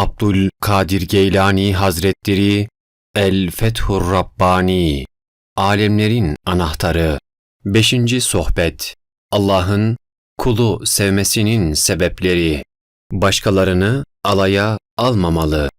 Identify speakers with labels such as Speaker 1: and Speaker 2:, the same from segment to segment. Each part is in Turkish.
Speaker 1: Abdülkadir Geylani Hazretleri El Fethur Rabbani Alemlerin Anahtarı 5. Sohbet Allah'ın kulu sevmesinin sebepleri Başkalarını alaya almamalı.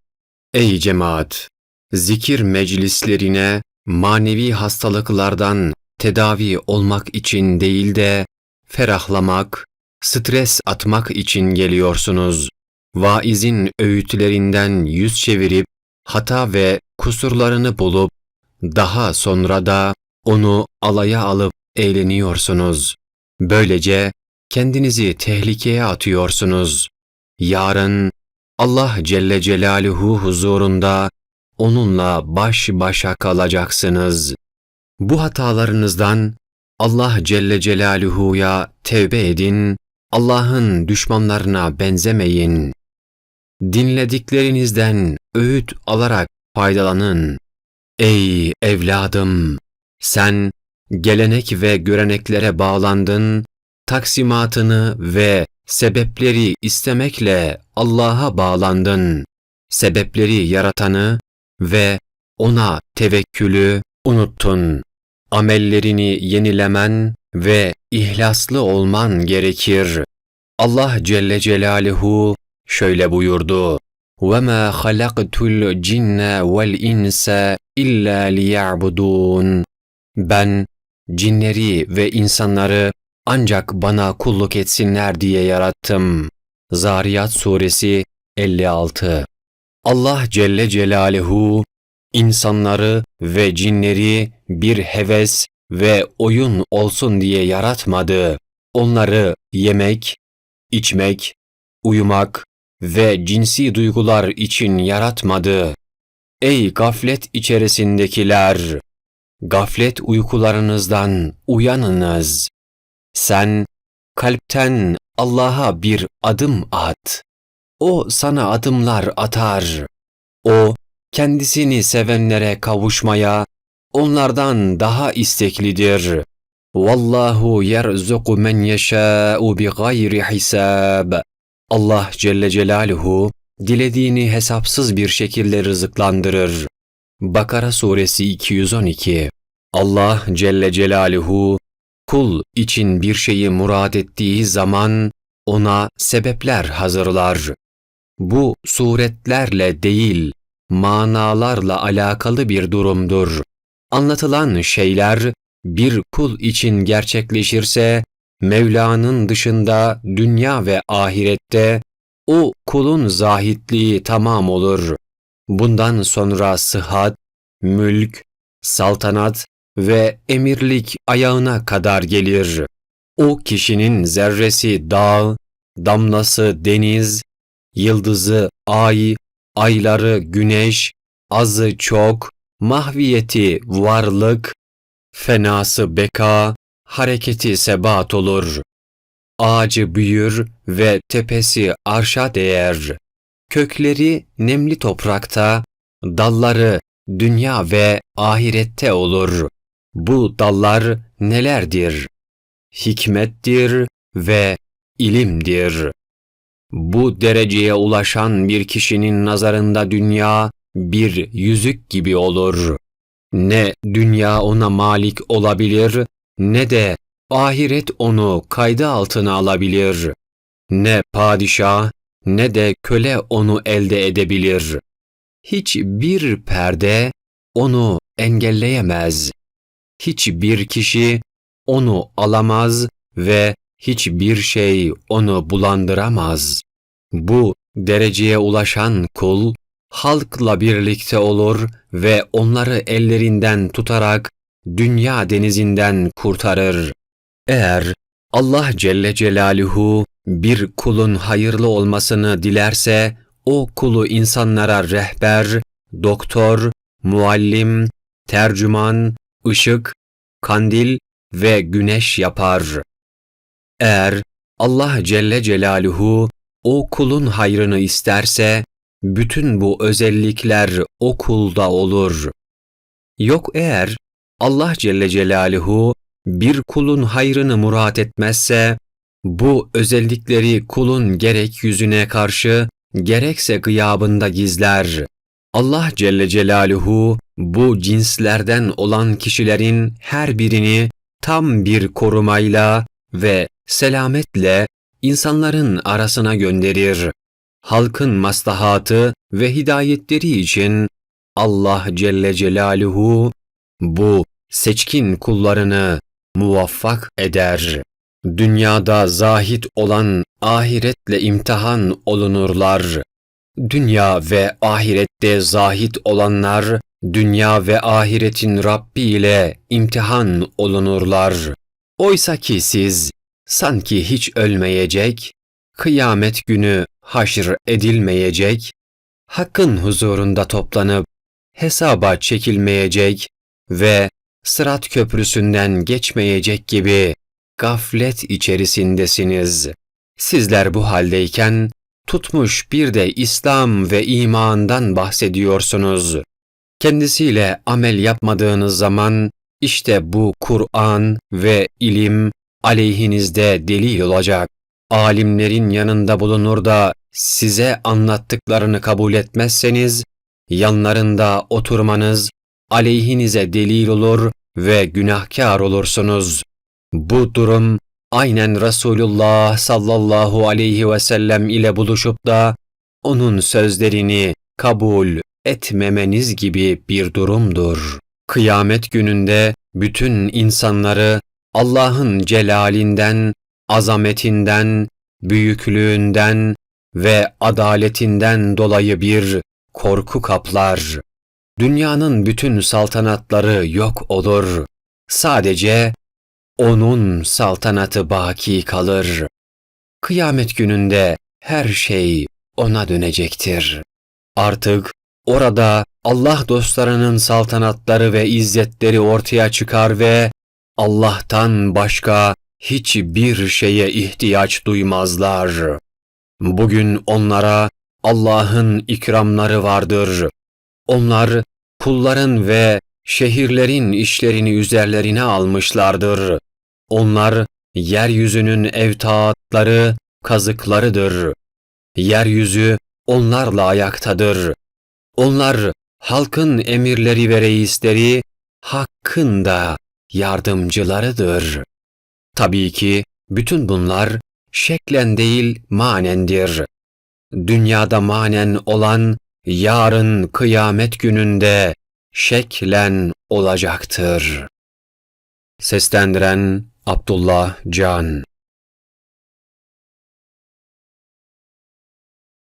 Speaker 1: Ey cemaat! Zikir meclislerine manevi hastalıklardan tedavi olmak için değil de ferahlamak, stres atmak için geliyorsunuz. Vaizin öğütlerinden yüz çevirip hata ve kusurlarını bulup daha sonra da onu alaya alıp eğleniyorsunuz. Böylece kendinizi tehlikeye atıyorsunuz. Yarın Allah Celle Celaluhu huzurunda onunla baş başa kalacaksınız. Bu hatalarınızdan Allah Celle Celaluhu'ya tevbe edin, Allah'ın düşmanlarına benzemeyin. Dinlediklerinizden öğüt alarak faydalanın. Ey evladım! Sen gelenek ve göreneklere bağlandın, taksimatını ve sebepleri istemekle Allah'a bağlandın. Sebepleri yaratanı ve ona tevekkülü unuttun. Amellerini yenilemen ve ihlaslı olman gerekir. Allah Celle Celaluhu şöyle buyurdu. وَمَا خَلَقْتُ الْجِنَّ وَالْاِنْسَ اِلَّا لِيَعْبُدُونَ Ben cinleri ve insanları ancak bana kulluk etsinler diye yarattım. Zariyat Suresi 56 Allah Celle Celaluhu insanları ve cinleri bir heves ve oyun olsun diye yaratmadı. Onları yemek, içmek, uyumak ve cinsi duygular için yaratmadı. Ey gaflet içerisindekiler! Gaflet uykularınızdan uyanınız. Sen kalpten Allah'a bir adım at. O sana adımlar atar. O kendisini sevenlere kavuşmaya onlardan daha isteklidir. Vallahu yerzuku men yeşâ'u bi gayri hisab. Allah Celle Celaluhu dilediğini hesapsız bir şekilde rızıklandırır. Bakara suresi 212 Allah Celle Celaluhu kul için bir şeyi murad ettiği zaman ona sebepler hazırlar. Bu suretlerle değil, manalarla alakalı bir durumdur. Anlatılan şeyler bir kul için gerçekleşirse, Mevla'nın dışında dünya ve ahirette o kulun zahitliği tamam olur. Bundan sonra sıhhat, mülk, saltanat ve emirlik ayağına kadar gelir. O kişinin zerresi dağ, damlası deniz, yıldızı ay, ayları güneş, azı çok, mahviyeti varlık, fenası beka, hareketi sebat olur. Ağacı büyür ve tepesi arşa değer. Kökleri nemli toprakta, dalları dünya ve ahirette olur. Bu dallar nelerdir? Hikmettir ve ilimdir. Bu dereceye ulaşan bir kişinin nazarında dünya bir yüzük gibi olur. Ne dünya ona malik olabilir ne de ahiret onu kaydı altına alabilir. Ne padişah ne de köle onu elde edebilir. Hiçbir perde onu engelleyemez. Hiçbir kişi onu alamaz ve hiçbir şey onu bulandıramaz. Bu dereceye ulaşan kul, halkla birlikte olur ve onları ellerinden tutarak dünya denizinden kurtarır. Eğer Allah Celle Celaluhu bir kulun hayırlı olmasını dilerse, o kulu insanlara rehber, doktor, muallim, tercüman, ışık, kandil ve güneş yapar. Eğer Allah Celle Celaluhu o kulun hayrını isterse, bütün bu özellikler o kulda olur. Yok eğer Allah Celle Celaluhu bir kulun hayrını murat etmezse, bu özellikleri kulun gerek yüzüne karşı gerekse gıyabında gizler. Allah Celle Celaluhu bu cinslerden olan kişilerin her birini tam bir korumayla ve selametle insanların arasına gönderir. Halkın maslahatı ve hidayetleri için Allah Celle Celaluhu bu seçkin kullarını muvaffak eder. Dünyada zahit olan ahiretle imtihan olunurlar. Dünya ve ahirette zahit olanlar, dünya ve ahiretin Rabbi ile imtihan olunurlar. Oysa ki siz sanki hiç ölmeyecek, kıyamet günü haşr edilmeyecek, Hakk'ın huzurunda toplanıp hesaba çekilmeyecek ve Sırat köprüsünden geçmeyecek gibi gaflet içerisindesiniz. Sizler bu haldeyken tutmuş bir de İslam ve imandan bahsediyorsunuz. Kendisiyle amel yapmadığınız zaman işte bu Kur'an ve ilim aleyhinizde delil olacak. Alimlerin yanında bulunur da size anlattıklarını kabul etmezseniz yanlarında oturmanız aleyhinize delil olur ve günahkar olursunuz. Bu durum aynen Resulullah sallallahu aleyhi ve sellem ile buluşup da onun sözlerini kabul etmemeniz gibi bir durumdur. Kıyamet gününde bütün insanları Allah'ın celalinden, azametinden, büyüklüğünden ve adaletinden dolayı bir korku kaplar. Dünyanın bütün saltanatları yok olur. Sadece onun saltanatı baki kalır. Kıyamet gününde her şey ona dönecektir. Artık orada Allah dostlarının saltanatları ve izzetleri ortaya çıkar ve Allah'tan başka hiçbir şeye ihtiyaç duymazlar. Bugün onlara Allah'ın ikramları vardır. Onlar kulların ve şehirlerin işlerini üzerlerine almışlardır. Onlar yeryüzünün evtaatları, kazıklarıdır. Yeryüzü onlarla ayaktadır. Onlar halkın emirleri ve reisleri, hakkın da yardımcılarıdır. Tabii ki bütün bunlar şeklen değil manendir. Dünyada manen olan yarın kıyamet gününde şeklen olacaktır. Seslendiren Abdullah Can